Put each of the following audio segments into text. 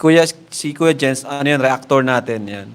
Kuya, si Kuya Jens, ano yun, reactor natin yan.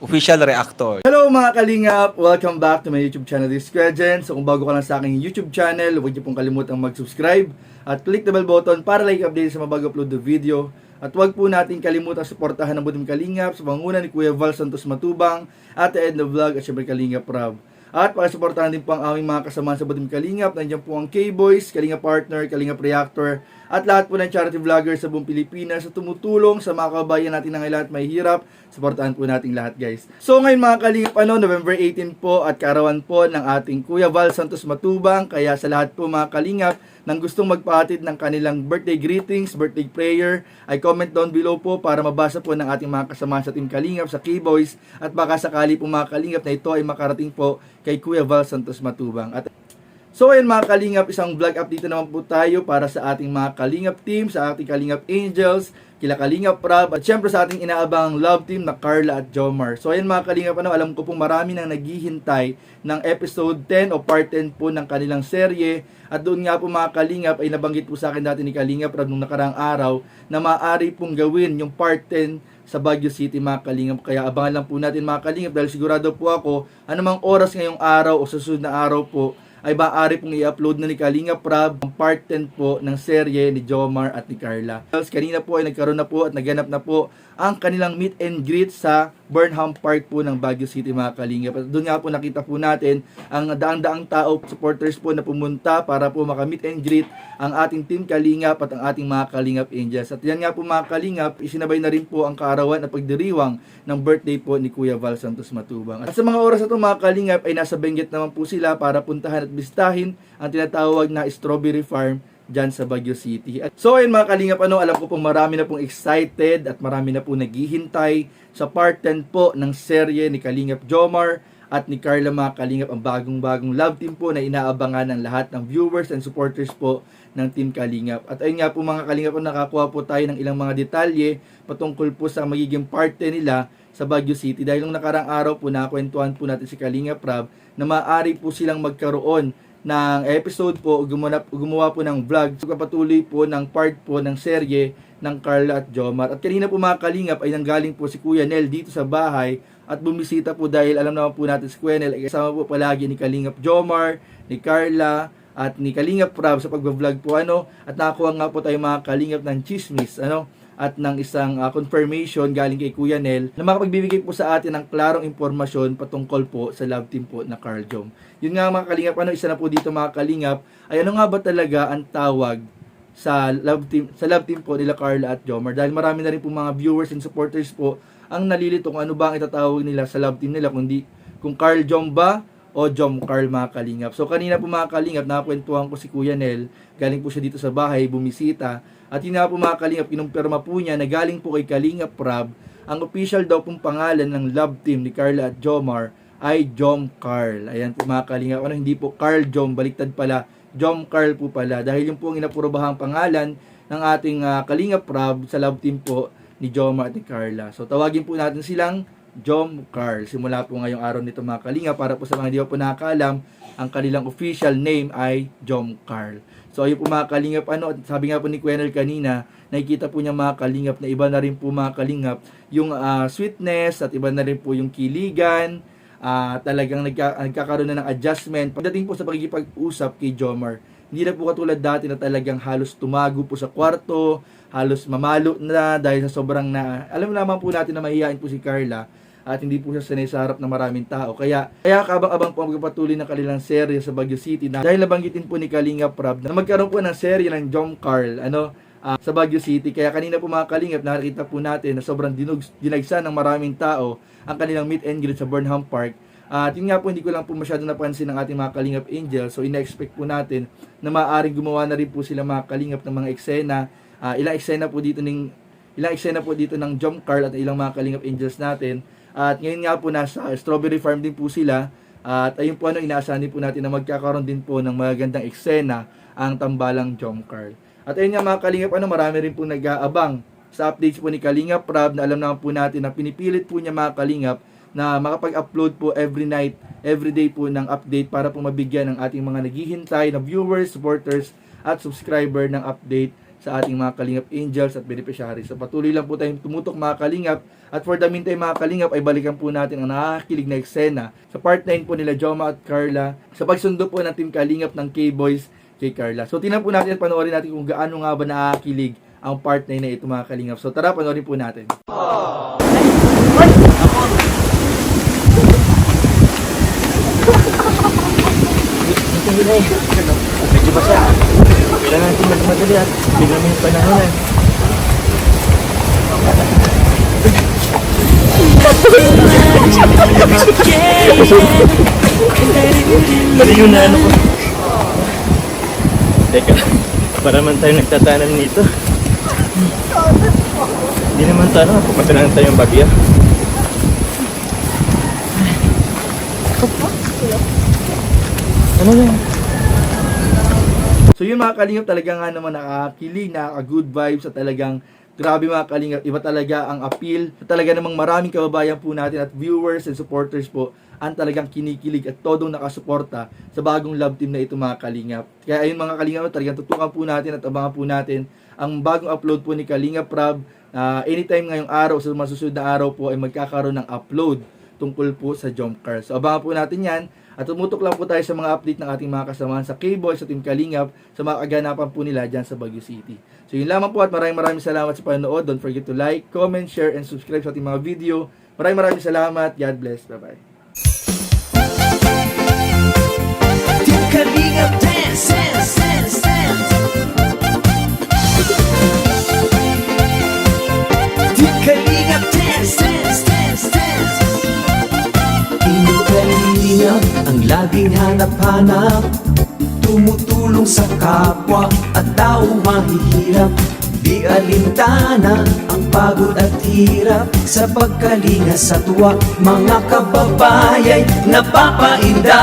Official reactor. Hello mga kalingap! Welcome back to my YouTube channel, this is Kuya Jen. So kung bago ka lang sa aking YouTube channel, huwag niyo pong kalimutang mag-subscribe at click the bell button para like update sa mga bago upload na video. At huwag po natin kalimutang suportahan ng Butim Kalingap sa panguna ni Kuya Val Santos Matubang at the end of vlog at syempre Kalingap Rob. At pakisuportahan din po ang aming mga kasama sa Butim Kalingap. Nandiyan po ang K-Boys, Kalingap Partner, Kalingap Reactor, at lahat po ng charity vloggers sa buong Pilipinas sa tumutulong sa mga kabayan natin na ngayon at may hirap. Suportahan po natin lahat guys. So ngayon mga kalingap, ano, November 18 po at karawan po ng ating Kuya Val Santos Matubang. Kaya sa lahat po mga kalingap nang gustong magpahatid ng kanilang birthday greetings, birthday prayer, ay comment down below po para mabasa po ng ating mga kasama sa Team Kalingap, sa K-Boys, at baka sakali po mga kalingap na ito ay makarating po kay Kuya Val Santos Matubang. At So ayun mga Kalingap, isang vlog update na naman po tayo para sa ating mga Kalingap team, sa ating Kalingap Angels, kila Kalingap Rob, at syempre sa ating inaabang love team na Carla at Jomar. So ayun mga Kalingap, ano, alam ko pong marami nang naghihintay ng episode 10 o part 10 po ng kanilang serye. At doon nga po mga Kalingap ay nabanggit po sa akin dati ni Kalingap Rob nung nakaraang araw na maaari pong gawin yung part 10 sa Baguio City mga kalingap. Kaya abangan lang po natin mga kalingap dahil sigurado po ako anumang oras ngayong araw o susunod na araw po ay maaari pong i-upload na ni Kalinga Prab ang part 10 po ng serye ni Jomar at ni Carla. Kanina po ay nagkaroon na po at naganap na po ang kanilang meet and greet sa Burnham Park po ng Baguio City mga Kalinga. At doon nga po nakita po natin ang daang-daang tao, supporters po na pumunta para po maka-meet and greet ang ating team Kalingap at ang ating mga Kalingap Angels. At yan nga po mga Kalingap, isinabay na rin po ang kaarawan at pagdiriwang ng birthday po ni Kuya Val Santos Matubang. At sa mga oras na ito mga Kalingap ay nasa Benguet naman po sila para puntahan at bisitahin ang tinatawag na Strawberry Farm dyan sa Baguio City. At so ayun mga kalingap, ano, alam ko pong marami na pong excited at marami na pong naghihintay sa part 10 po ng serye ni Kalingap Jomar at ni Carla mga kalingap ang bagong-bagong love team po na inaabangan ng lahat ng viewers and supporters po ng Team Kalingap. At ayun nga po mga kalingap, nakakuha po tayo ng ilang mga detalye patungkol po sa magiging part 10 nila sa Baguio City dahil nung nakarang araw po nakwentuhan po natin si Kalingap Rab na maaari po silang magkaroon ng episode po, gumawa, gumawa po ng vlog, patuloy po ng part po ng serye ng Carla at Jomar. At kanina po mga kalingap ay nanggaling po si Kuya Nel dito sa bahay at bumisita po dahil alam naman po natin si Kuya Nel ay kasama po palagi ni Kalingap Jomar, ni Carla, at ni Kalingap Prab sa pagbablog po ano at nakakuha nga po tayo mga Kalingap ng chismis ano at ng isang uh, confirmation galing kay Kuya Nel na makapagbibigay po sa atin ng klarong impormasyon patungkol po sa love team po na Carl Jom. Yun nga mga kalingap, ano isa na po dito mga kalingap, ay ano nga ba talaga ang tawag sa love team sa love team po nila Carla at Jomar dahil marami na rin po mga viewers and supporters po ang nalilito kung ano ba ang itatawag nila sa love team nila kundi kung Carl Jom ba o Jom Carl mga kalingap. So kanina po mga kalingap, nakakwentuhan ko si Kuya Nel, galing po siya dito sa bahay, bumisita, at yun po mga kalingap, kinumpirma po niya na galing po kay Kalingap Prab, ang official daw pong pangalan ng love team ni Carla at Jomar ay Jom Carl. Ayan po mga kalingap, ano, hindi po Carl Jom, baliktad pala, Jom Carl po pala, dahil yung po ang inapurubahang pangalan ng ating uh, Kalingap Prab sa love team po ni Jomar at ni Carla. So tawagin po natin silang Jom Carl. Simula po ngayong araw nito mga kalinga para po sa mga hindi po nakakalam, ang kanilang official name ay Jom Carl. So ayun po mga kalingap, ano, sabi nga po ni Quenel kanina, nakikita po niya mga kalingap na iba na rin po mga kalingap yung uh, sweetness at iba na rin po yung kiligan, uh, talagang nagka, nagkakaroon na ng adjustment. Pagdating po sa pagkikipag-usap kay Jomar, hindi na po katulad dati na talagang halos tumago po sa kwarto, halos mamalo na dahil sa sobrang na, alam naman po natin na mahihain po si Carla, at hindi po siya sanay sa harap ng maraming tao. Kaya, kaya kabang-abang po ang pagpatuloy ng kanilang serye sa Baguio City na dahil nabanggitin po ni Kalinga Prab na magkaroon po ng serye ng Jom Carl ano, uh, sa Baguio City. Kaya kanina po mga Kalingap, nakita po natin na sobrang dinug, dinagsa ng maraming tao ang kanilang meet and greet sa Burnham Park. At uh, yun nga po, hindi ko lang po masyado napansin ng ating mga Kalingap Angel. So, ina-expect po natin na maaaring gumawa na rin po sila mga Kalingap ng mga eksena. Uh, ilang eksena po dito ng ilang eksena po dito ng Jom Carl at ilang mga Kalingap Angels natin at ngayon nga po nasa strawberry farm din po sila. At ayun po ano, inaasahan din po natin na magkakaroon din po ng magagandang eksena ang tambalang Jom Carl. At ayun nga mga Kalingap, ano, marami rin po nag-aabang sa updates po ni Kalingap Rob na alam naman po natin na pinipilit po niya mga Kalingap na makapag-upload po every night, every day po ng update para po mabigyan ng ating mga naghihintay na viewers, supporters at subscriber ng update sa ating mga Kalingap Angels at beneficiaries. So patuloy lang po tayong tumutok mga Kalingap at for the meantime mga Kalingap ay balikan po natin ang nakakakilig na eksena sa part 9 po nila Joma at Carla sa pagsundo po ng Team Kalingap ng K-Boys kay Carla. So tingnan po natin at panoorin natin kung gaano nga ba nakakakilig ang part 9 na ito mga Kalingap. So tara panoorin po natin. Siya? Kailangan natin magmadali at bigyan mo yung panahon eh. Mali yung ano ko. Teka, para man tayo nagtatanan nito. Hindi naman tayo, pupunta lang tayong bagya. Ano yan? So yun mga kalingap talaga nga naman nakakilig, nakaka-good vibes at talagang grabe mga kalingap. Iba talaga ang appeal. Talaga namang maraming kababayan po natin at viewers and supporters po ang talagang kinikilig at todong nakasuporta sa bagong love team na ito mga kalingap. Kaya ayun mga kalingap, talagang tutukan po natin at abangan po natin ang bagong upload po ni Kalingap Prab. Ah, anytime ngayong araw, sa mga susunod na araw po ay magkakaroon ng upload tungkol po sa jump car. So abangan po natin yan. At tumutok lang po tayo sa mga update ng ating mga kasamahan sa K-Boy, sa Team Kalingap, sa mga kaganapan po nila dyan sa Baguio City. So yun lamang po at maraming maraming salamat sa panonood. Don't forget to like, comment, share, and subscribe sa ating mga video. Maraming maraming salamat. God bless. Bye-bye. Team Kalingap dance, dance, dance, dance. Ang laging hanap-hanap Tumutulong sa kapwa at tao mahihirap. Di alintana ang pagod at hirap Sa pagkalinga sa tuwa. Mga kababayay napapainda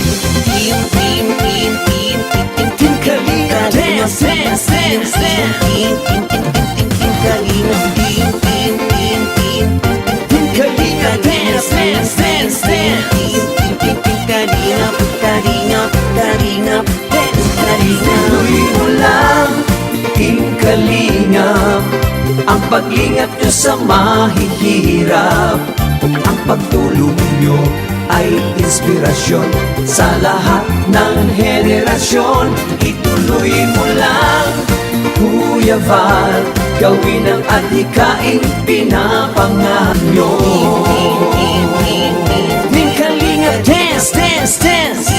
Kalingap Ang paglingap nyo sa mahihirap. Ang pagtulong nyo ay inspirasyon Sa lahat ng henerasyon. Ituloy mo lang Kuya Val. Gawin ang adhikaing pinapangarap nyo. Team Kalingap Dance, Dance, Dance